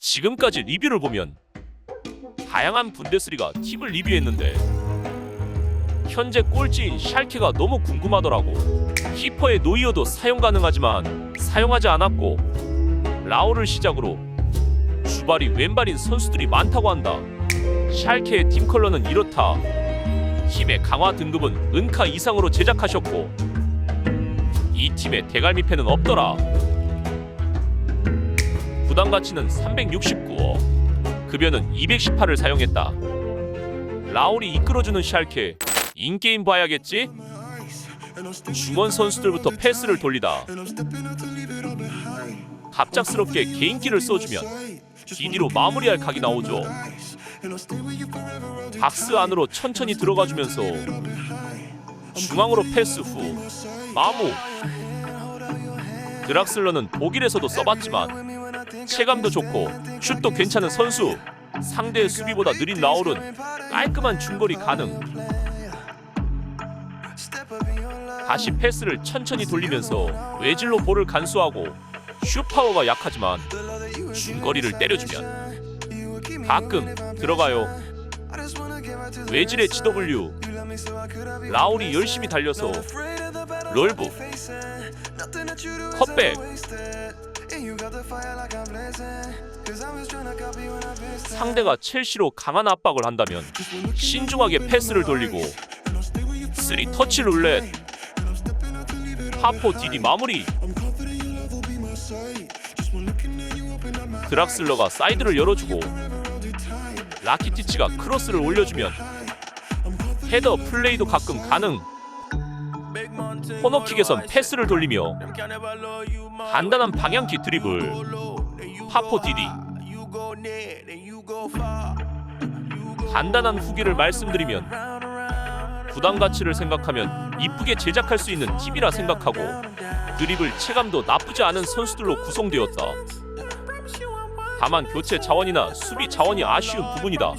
지금까지 리뷰를 보면 다양한 분데스리가 팀을 리뷰했는데 현재 꼴찌인 샬케가 너무 궁금하더라고. 키퍼의 노이어도 사용 가능하지만 사용하지 않았고 라오를 시작으로 주발이 왼발인 선수들이 많다고 한다. 샬케의 팀 컬러는 이렇다. 팀의 강화 등급은 은카 이상으로 제작하셨고 이 팀의 대갈미패는 없더라. 부담 가치는 369억, 급여는 218을 사용했다. 라울이 이끌어주는 샬케 인게임 봐야겠지? 중원 선수들부터 패스를 돌리다 갑작스럽게 개인기를 써주면 DD로 마무리할 각이 나오죠. 박스 안으로 천천히 들어가주면서 중앙으로 패스 후 마무 드락슬러는 독일에서도 써봤지만 체감도 좋고 슛도 괜찮은 선수. 상대의 수비보다 느린 라울은 깔끔한 중거리 가능. 다시 패스를 천천히 돌리면서 외질로 볼을 간수하고 슛 파워가 약하지만 중거리를 때려주면 가끔 들어가요. 외질의 GW 라울이 열심히 달려서 롤브 컷백 상대가 첼시로 강한 압박을 한다면 신중하게 패스를 돌리고 3 터치 룰렛 파포 디디 마무리. 드락슬러가 사이드를 열어주고 라키티치가 크로스를 올려주면 헤더 플레이도 가끔 가능 코너킥에선 패스를 돌리며 간단한 방향키 드리블. 파포 디디. 간단한 후기를 말씀드리면 부담 가치를 생각하면 이쁘게 제작할 수 있는 팁이라 생각하고 드리블 체감도 나쁘지 않은 선수들로 구성되었다. 다만 교체 자원이나 수비 자원이 아쉬운 부분이다.